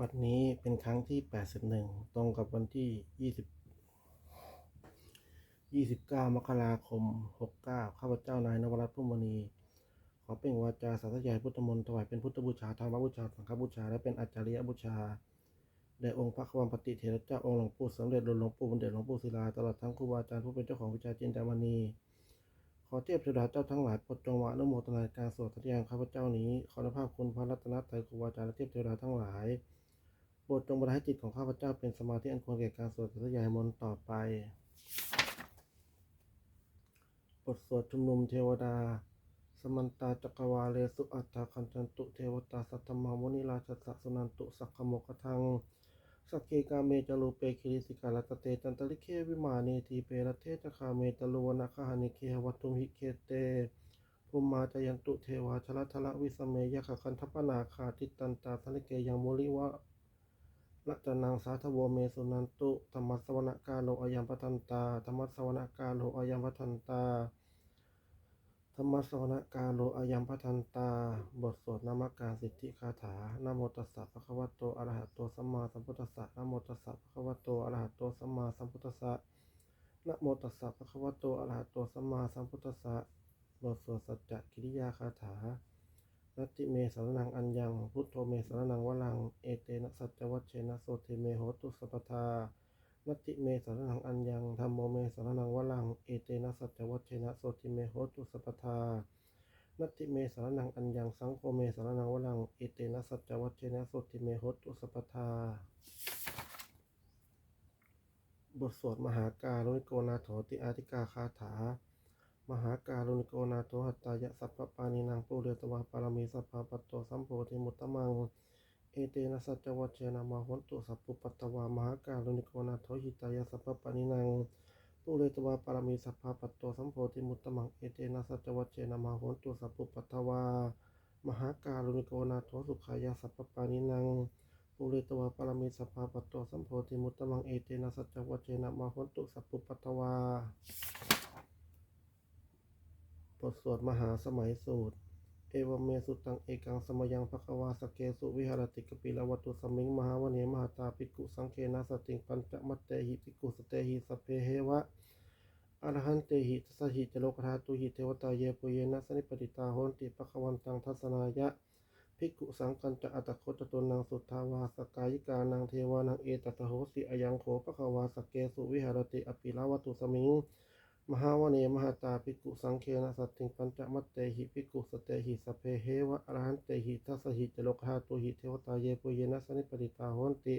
บัดนี้เป็นครั้งที่ 81 ตรงกับวันที่ 20 29 มกราคม 69 ข้าพเจ้านายนวรัตน์พุ่มมณี ขอเปล่งวาจาสาธยายพุทธมนต์ถวายเป็นพุทธบูชาธรรมบูชา สังฆบูชา และเป็นอาจาริยบูชาแด่องค์พระควมปฏิเถระเจ้าองค์หลวงปู่สมเด็จหลวงปู่บุญเดชหลวงปู่ศิลา ตลอดทั้งครูบาอาจารย์ผู้เป็นเจ้าของวิชาจินดามณี ขอเทพเทวดาเจ้าทั้งหลายโปรดจงวาอนุโมทนาการสวดสัตยางข้าพเจ้านี้ ขอนุภาพคุณพระรัตนตรัยครูบาอาจารย์และเทพเทวดาทั้งหลาย รดจงบรรให้จิตของข้าพเจ้าเป็นสมาธิอันควรแก่การสวดสัตยายมนต์ต่อไป บทสวดชุมนุมเทวดา สมันตาจักรวาเลสุอัตตาคันจันตุเทวตาสัตตมาวนิราชสะสุนันตุสักขโมกทังสักเกกาเมจลูเปคิริสิกาลตเตจันตลิเควิมาเนทีเปรเทจคาเมตลวนาคาหนิเคหวัตุมหิเคเตภูมิมาจยันตุเทวาชลทละวิสเมยขคันทปนาคาติตันตาสนิเกยังโมลิวะ ละจนังสาธโวเมสุนันตุธรรมสวนกาโลอายัมปทันตาธรรมสวนกาโลอายัมปทันตาธรรมสวนกาโลอายัมปทันตา บทสวดนามการสิทธิคาถานโมตัสสะภะคะวะโตอะระหะโตสัมมาสัมพุทธัสสะนโมตัสสะภะคะวะโตอะระหะโตสัมมาสัมพุทธัสสะนโมตัสสะภะคะวะโตอะระหะโตสัมมาสัมพุทธัสสะบทสวดสัจจกิริยาคาถา นัตติเมสารนังอัญญัง พุทโธเมสารนังวลัง เอเตนะสัจจวัชเชนะโสเทเมโหตุสัพพทานัตติเมสารนังอัญญังธรรมโมเมสารนังวลัง เอเตนะสัจจวัชเชนะโสติเมโหตุสัพพทานัตติเมสารนังอัญญังสังโฆเมสารนังวลัง เอเตนะสัจจวัชเชนะโสติเมโหตุสัพพทาบทสวดมหาการุณโกนาโถติอาธิกาคาถา มหาการุณโกนาโถหัตตายะสัพพปานินางปุเรตวะปารมีสัพพปัตโตสัมโพธิมุตตมังเอเตนะสัจวัชเชนะมาหุนตุสัพพุปัตตวามหาการุณโกนาโถหิตายะสัพพปานินางปุเรตวะปารมีสัพพปัตโตสัมโพธิมุตตมังเอเตนะสัจวัชเชนะมาหุนตุสัพพุปัตตวามหาการุณโกนาโถสุขายะสัพพปานินางปุเรตวะปารมีสัพพปัตโตสัมโพธิมุตตมังเอเตนะสัจจวัชเชนะมาหุนตุสัพพุปัตตวา บทสวดมหาสมัยสูตร เอวเมสุตังเอกังสมยังภควาสเกสุวิหารติกปิลวัตุสมิงมหาวเนมหาตาภิกขุสังเคนะสติงปัญจมัตเตหิภิกขุสเตหิสเพเหวะอรหันเตหิทัสหิจโลกธาตุหิเทวตาเยปุเยนะสนิปติตาโหนติปะคะวันตังทัศนายะภิกขุสังกันจะอัตโคตตุนังสุทธาวาสกายิกานังเทวานังเอตตะโหสิอยังโขปะคะวาสเกสุวิหารติอปิลวัตุสมิง มหาวเนมหาตาภิกขุสังเคนะสัตติงปัญจมัตเตหิภิกขุสเตหิสเพเหวะอรหันเตหิทัสหิจโลกหาตุหิเทวตาเยปุเยนะสนิปติตาโหนติ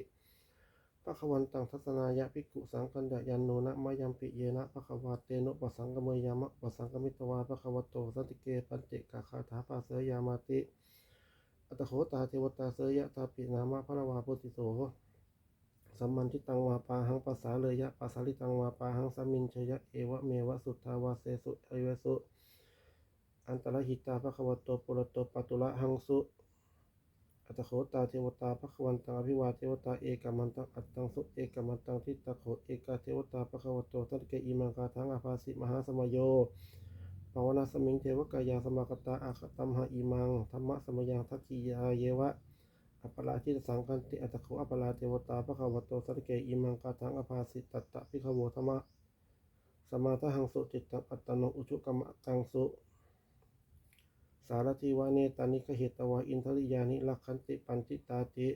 ปะควันตังทัศนายะภิกขุสังกัญญยันโนนะมะยัมปิเยนะปะควาเตโนปะสังกเมยามะปะสังกมิตวาปะควะโตสันติเกปัญเจกาคาถาปาเสยามาติอัตโขตาเทวตาเสยะตาปินามะพระวาปุติโส สัมมันทิตังวาปาหังภาษาเลยะภาษาลิตังวาปาหังสัมมินชยะเอวะเมวะสุทธาวาเสสุเอเวสุอันตรหิตาภควโตปุรโตปตุละหังสุอัตโขตาเทวตาภควันตังอภิวาเทวตาเอกามันตังอัตตังสุเอกามันตังทิตะโขเอกาเทวตาภควโตสัตเกอิมังคาทังอาภาสิมหาสมโยภาวนาสมิงเทวกายาสมากตาอาคตัมหะอิมังธรรมะสมยังทักขียาเยวะ อัปปราชิตสังกันติอัตโขอัปปราเทวตาภะคะวะโตสัตเกอิมังกาทังอภาสิตัตตะพิขโวธรรมะสมาทหังสุจิตตังอัตโนอุชุกรรมกังสุสารทิวาเนตานิกเหตวาอินทริยานิลักขันติปันติตาติ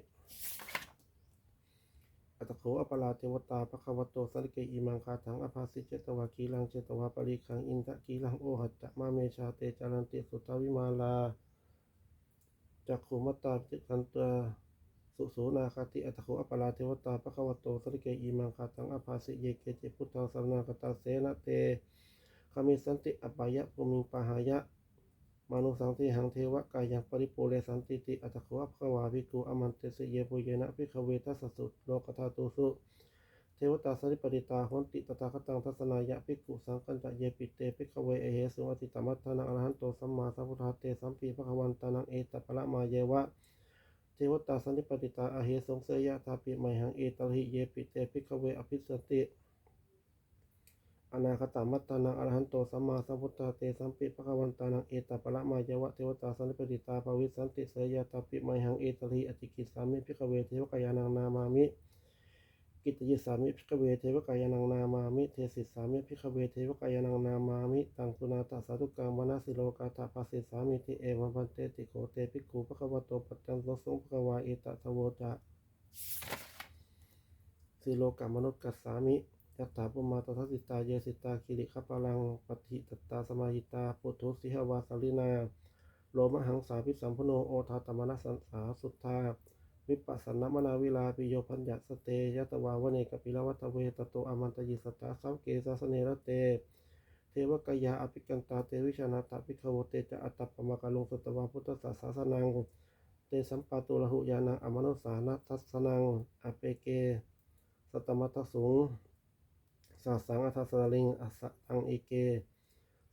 อัตโขอัปปราเทวตาภะคะวะโตสัตเกอิมังคาทังอภาสิเจตวากีลังเจตวาปริคังอินทะกีลังโอหัจจะมาเมชาเตจารันติสุตวิมาลา จักขุมตตาจิกันตาสุโสนาคาติอัตถโขอปปาราเทวตาปะคะวะโตสริเกอีมังคาตังอภาสิเยเกเจพุทธังสรณากตาเสนะเตคามิสันติอปายะภูมิปะหายะมานุสังติหังเทวะกายังปริปูเรสันติติอัตถโขอภควาภิกขุอมันเตสเยปุเยนะภิกขเวทัสสสุโลกธาตุสุ เทวตาสริปริตาหนติตถาคตังทัศนายะภิกขุสังกัญจะเยปิเตภิกขเวเอเหสุอติตมัตถานังอรหันโตสัมมาสัมพุทธาเตสัมปีภควันตานังเอตปะละมาเยวะเทวตาสันติปติตาอาเหสงเสยะตาปิไมหังเอตลหิเยปิเตภิกขเวอภิสติอนาคตามัตตานังอรหันโตสัมมาสัมพุทธาเตสัมปิภคะวันตานังเอตปะละมายวะเทวตาสันนิปติตาภวิสันติเสยยาตาปิไมหังเอตลีอติกิสามิพิกขเวเทวกายานังนามามิ กิตยิสามิพิกเวเทวกายานังนามามิ เทศิสามิพิกเวเทวกายานังนามามิ ตังสุนาตสาธุกังวนาสิโลกาตาภาสิสามิติเอวัมพันเตติโกเตภิกขุภควโตปัจจังสสงภควาเอตทโวจะสิโลกามนุษย์กัสสามิยัตถาปุมาตทัสสิตาเยสิตาคิริขปาลังปฏิตตาสมาหิตาปุถุสิหวาสาลินา โลมหังสาพิสัมพโนโอทาตมนัสสันสาสุทธา วิปัสสนมนาวิลาปิโยพัญญสเตยตวาวเนกปิลวัตเวตโตอมันตยิสตาสัมเกสาสเนรเต เทวกยาอภิกันตาเตวิชนาตาภิขโวเตจะอัตตปมากาลงสตวาพุทธศาสสนังเตสัมปาตุระหุยานังอมนุสานัทัสนังอเปเก สตมัตสุงสาสังอัทสลิงอัสสังเอเก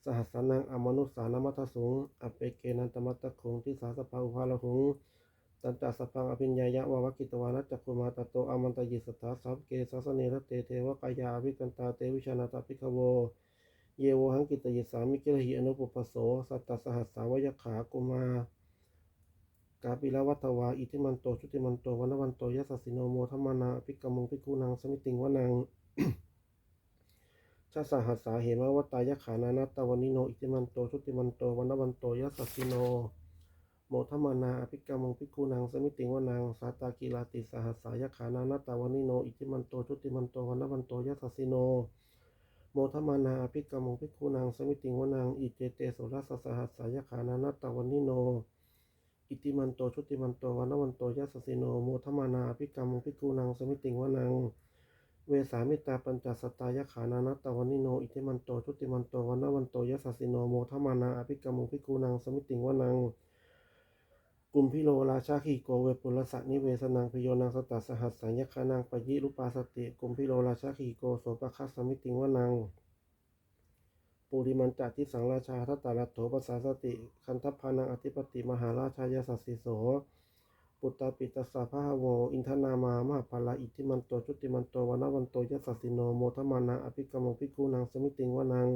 สหัสนังอมนุสานมัตสุงอเปเกนันตมัตตคุงที่สาสภาอุภาลหุง ตันจัสพังอภิญญายะวาวกิตวานัจจคุมาตโตอมันตยิสตาสัพเกสัสเนรเตเทวกายาอภิกันตาเตวิชานาตาภิกขโว เยโวหังกิตยิสามิกิรหิอนุปปโส สัตตสหัสสาวยขากุมากาปิลวัตวา อิทิมันโตชุติมันโตวันวันโตยัสสิโนโมทัมมนาภิกมงภิกขุนังสมิติงวนังชาสหัสสาเหมวัตตายขานานัตตวันิโน อิทิมันโตชุติมันโตวันวันโตยัสสสิโน โมทัมนาอภิกรรมงภิกขุนังสมิติวนังสาตากิลาติสหัสสายขานานัตตวันิโน อิทิมันโตชุติมันโตวันวันโตยัสสิโน โมทัมานาอภิกรรมงภิกขุนังสมิติวนังอิเจเตโสรัสสหัสสายขานานัตตวันิโน อิติมันโตชุติมันโตวันวันโตยัสสิโน โมทมานาอภิกรรมภิกขุนังสมิติวนัง เวสามิตาปัญจสตตายขานานัตตวันิโน อิติมันโตชุติมันโตวันวันโตยัสสิโน โมทมานาอภิกรรมภิกขุนังสมิติวนัง กุมพิโลราชาขีโกเวปุลสะนิเวสนังพิโยนังสตัสสหัสสัญญคานังปยิรุปาสติกุมพิโลราชาขีโกโสปะคัสสมิติงวนังปุริมันจัติสังราชาทัตตาลโถปสสาสติ คันทัพพานังอธิปติมหาราชายสัสสิโส ปุตตาปิตสสะพะหะโว อินทนามามหาภาลาอิทธิมันโตชุติมันโตวันวันโตยัสสิโนโมทมานาอภิกรรมภิกขุนังสมิติงวนัง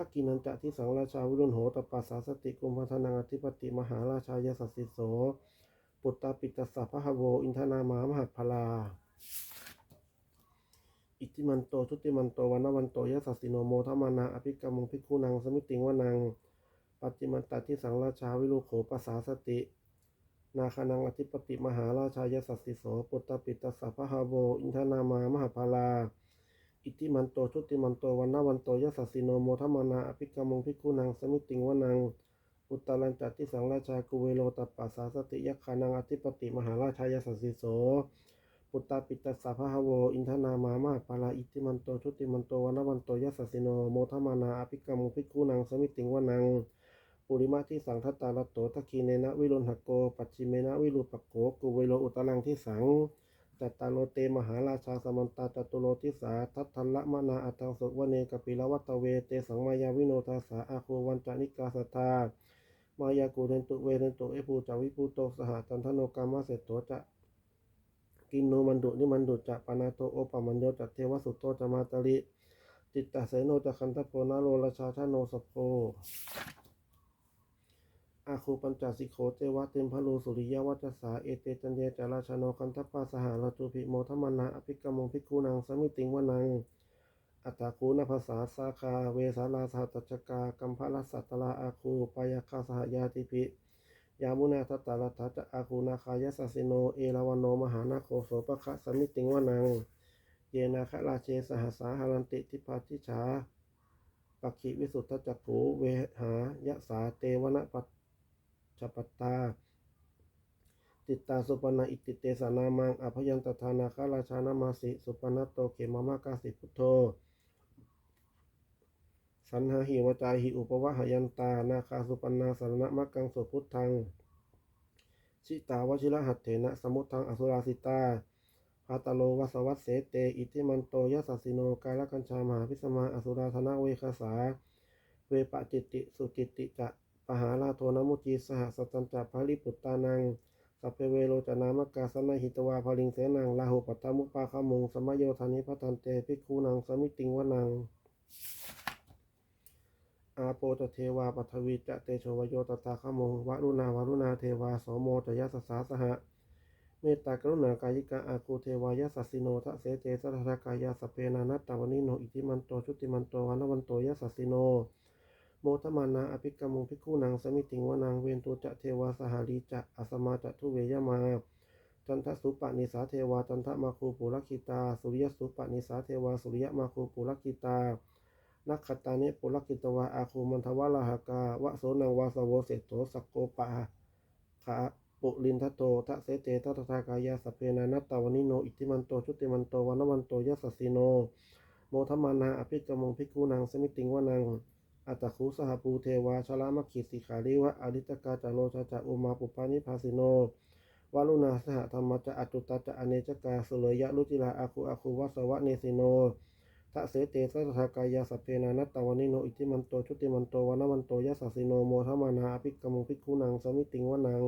ทักกินันจะที่สังราชาวิรุณโหตปัสสาสติกุมพัฒนังอธิปติมหาราชายสัสสิโส ปุตตาปิตสสะพะหโว อินทนามามหาภาลา อิติมันโตชุติมันโตวันวันโตยัสสิโนโมทมานาอภิกรรมงภิกขุนังสมิติงวนังปัจจิมันตที่สังราชาวิรุโขปัสสาสติ นาคานังอธิปติมหาราชายสัสสิโส ปุตตปิตสสะพะหาโว อินทนามามหาภาลา อิติมันโตชุติมันโตวันนาวันโตยัสสสิโนโมทมานาอภิกรรมงภิกขุนังสมิติงวนังอุตตรัญจัตที่สังราชากุเวโลตัปัสสาสติยักขานังอธิปติมหาราชายสัสสิโสปุตตาปิตสสะพะหะโวอินทนามามาปาลาอิติมันโตชุติมันโตวันวันโตยัสสิโนโมทมานาอภิกรรมภิกขุนังสมิติงวนังปุริมาที่สังทัตตาลโตทักีเนนะวิรุณหโก ปัจฉิเมนะวิรุปโกกุเวโลอุตรังที่สัง จตตาโลเตมหาราชาสมันตาจตุโลทิสาทัตทัลละมนาอัตังสุวเนกปิลวัตเวเตสังมายาวิโนทาสาอาโควันจานิกาสตามายากูเรนตุเวเรนตุเอปูจาวิปูโตสหจันทโนกามะเสตโตจะกินโนมันดุนิมันดุจะปานาโตโอปมันโยจะเทวสุตโตจะมาตริจิตตเสโนจะคันทโพนาโลราชาชาโนสโพ อาคูปัญจสิโขเจวะเต็มพะโลสุริยวัจสาเอเตจันเยจาราชโนคันทัปปาสหาลตุภิโมทมนาอภิกรรมงภิกขุนังสมิติงวนัง อัตตาคูนภาษาสาคาเวสาลาสหัตจกากัมพะลัสสัตตลาอาคูปายาคาสหายาติภิยามุนาทัตตาลัทธะจอาคูนาคายสัสิโนเอราวันโนมหานาโคโสปะคะสมิติงวนัง เยนาคราเชสหัสาหารันติทิพาทิชาปักขิวิสุทธจักขูเวหายะสาเตวนะปัจ จปตตา ติตาสุปนาอิติเตสานามังอภยันตทานาคาราชานามาสิ สุปนัตโตเขมามากาสิพุทโธ สันหาหิวจาหิอุปวะหยันตา นาคาสุปนาสารณมักกังโสพุทธัง ชิตาวชิระหัตเถนะสมุทังอสุราสิตาพาตโลวัสวัสเสเต อิทิมันโตยัสสสิโนกาลกัญชามหาพิสมาอสุราธนะเวคาสา เวปะจิตติ สุจิตติจะ ปหาลาโทนมุจีสหสตันจะภาริปุตตานังสัพเพเวโรจนามกาสนาหิตวาภลิงเสนังลาหุปัตตมุปาคมุงสมโยธานิพัทันเตภิกขุนังสมิติงวนังภิกขุนังอาโปตเทวาปัทวีจะเตโชวโยตตาขมงวรุณาวรุณาเทวาสโมตยสสาสหะเมตตากรุณากายิกาอาคูเทวายสัสสิโนทะเสเจสัทธากายาสเปนานัตตาวนิโนอิติมันโตชุติมันโตวันวันโตยสัสสิโน โมทมานาอภิกรมุภิกขุนางสมิติงวนางเวนตุจะเทวาสหาลีจะอสมาจะทุเวยมา จันทสุปนิสาเทวาจันทมาคูปุรคิตา สุริยสุปนิสาเทวาสุริยมาคูปุรคิตานักขตานิปุรคิตวาอาคูมันทวาลาหกาวะโสนังวาสโวเสโตสักโกปะขาปุลินทโตทะเสเตทัตถากายาสเพนานัตตาวนิโนอิติมันโตชุติมันโตวันวันโตยัสสิโน โมทมานาอภิกรมงภิกขุนางสมิติงวนัง อัตคุสหปูเทวาชลามขิสิขาริวะอริตกาจาโลชาจะอุมาปุปานิภาสิโนวาลุนาสหธรรมจะอตุตาจะอเนจกาสุเลยยะลุจิลาอาคุอาคุวัสวะเนสิโนทะเสเตสัทากายาสเพนานัตตาวนิโนอิติมันโตชุติมันโตวันวันโตยัสสสสิโนโมทมานาอภิกรมงภิกขุนางสมิติงวนัง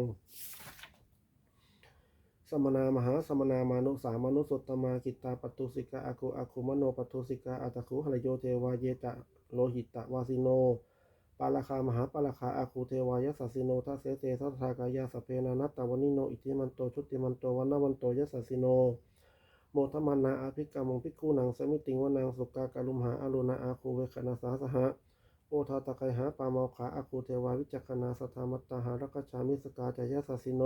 สมณามหาสมณามานุสามานุสตมากิตตาปตุสิกาอาคุอาคุมโนปตุสิกาอัตคุหรโยเทวาเยจะโลหิตะวาสิโนปาลคามหาปาลคาอาคูเทวายสัสสิโนทัสเสเตทัสทากายาสเพนานัตตวนิโนอิทิมันโตชุติมันโตวันนวันโตยัสสิโนโมทมานาอาภิกรรมงภิกขุนางสมิติงวนางสุกากาลุมหาอารุณาอาคูเวคณาสาสหะโอทาตะไคหาปาเมาขาอาคูเทวาวิจักขณาสธามัตตาหารักชามิสกาจายาสสิโน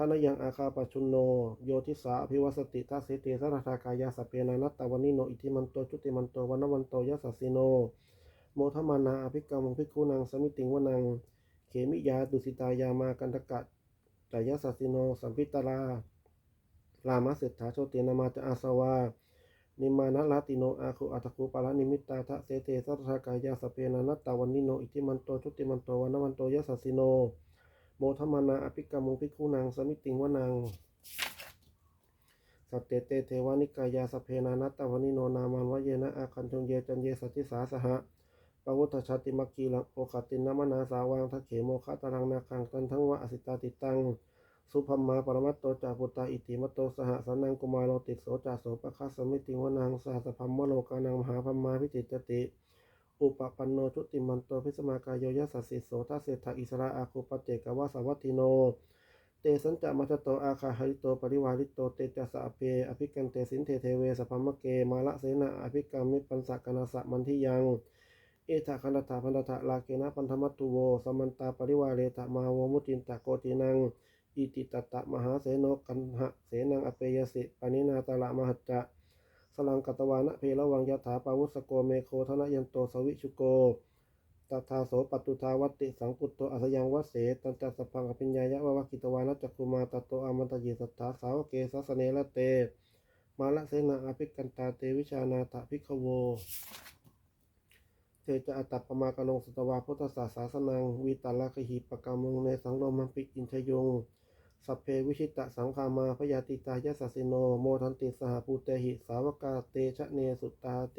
ทานยังอาคาปชุนโน โยทิสาอภิวัสติทัสเสเตสัทธากายาสเพนานัตตาวนิโน อิทิมันโตชุติมันโตวันวันโตยัสสสิโน โมทมานาอภิกรรมภิกขุนางสมิติงวนัง เขมิยาดุสิตายามากันตกะจายาสสิโน สัมพิตาราลามาเศรษฐาโชตินามาจะอาสวา นิมานะลาติโน อาคุอัตคุปาลนิมิตตาทะเสเตสัทธากายาสเพนานัตตาวันนิโน อิทิมันโตชุติมันโตวันวันโตยัสสสิโน โมทมานาอภิกรรมงภิกขุนางสมิติงวนัง สัตเตเตเทวานิกายาสเพนานัตตาวนิโนนามันวเยนะอาคันทงเยจันเยสัจจิสาสหะปวุฒชาติมักคีลังโอคตินนามนาสาวังทะเขโมคะตารังนาคังตันทั้งวะอสิตาติตัง สุพัมมาปรมัตโตจาปุตตาอิติมัตโตสหสนังกุมารโลติโสจาโสปะคัสสมิติงวนังสหสพัมมโลกานังมหาพัมมาพิจิตติ อุปปันโนชุติมันโตพิสมากายโยยัสสสิโสทัสเศรษฐอิสระอาคุปเจกวาสวัตติโน เตสัญจมัชโตอาคาหริโตปริวาริโตเตจัสสะเพอภิกันเตสินเทเทเวสพมมะเกมาละเสนาอภิกรรมิปันสกนาสะมันทิยังเอถาคันตถาพันตถาลาเกนะปันธมัตตุโวสมันตาปริวาเรตะมาโวมุตินตะโกตินังอิติตตะมหาเสนกันหะเสนังอเปยสิปานินาตาละมหัจจะ ลังกัตวานะเพละวังยถาปาวุสโกเมโคธนยันโตสวิชุโกตถาโสปัตตุทาวัติสังกุตโตอัสยังวัสเสตันจัสพังอภิญญายะวะวะกิตวานะจักคุมาตโตอามันตยิสัทธาสาวเกสัสเนละเต มาละเสนาอภิกันตาเตวิชานาถภิกขโวเตจะอัตตปมากนงสตวาพุทธศาสาสนังวีตาลคหิปกามุงในสังโลมังปิกอินชยง สัพเพวิชิตะสังคามาพยาติตายะสัสสิโน โมทันติสหภูเตหิ สาวกาเตชะเนสุตตาเต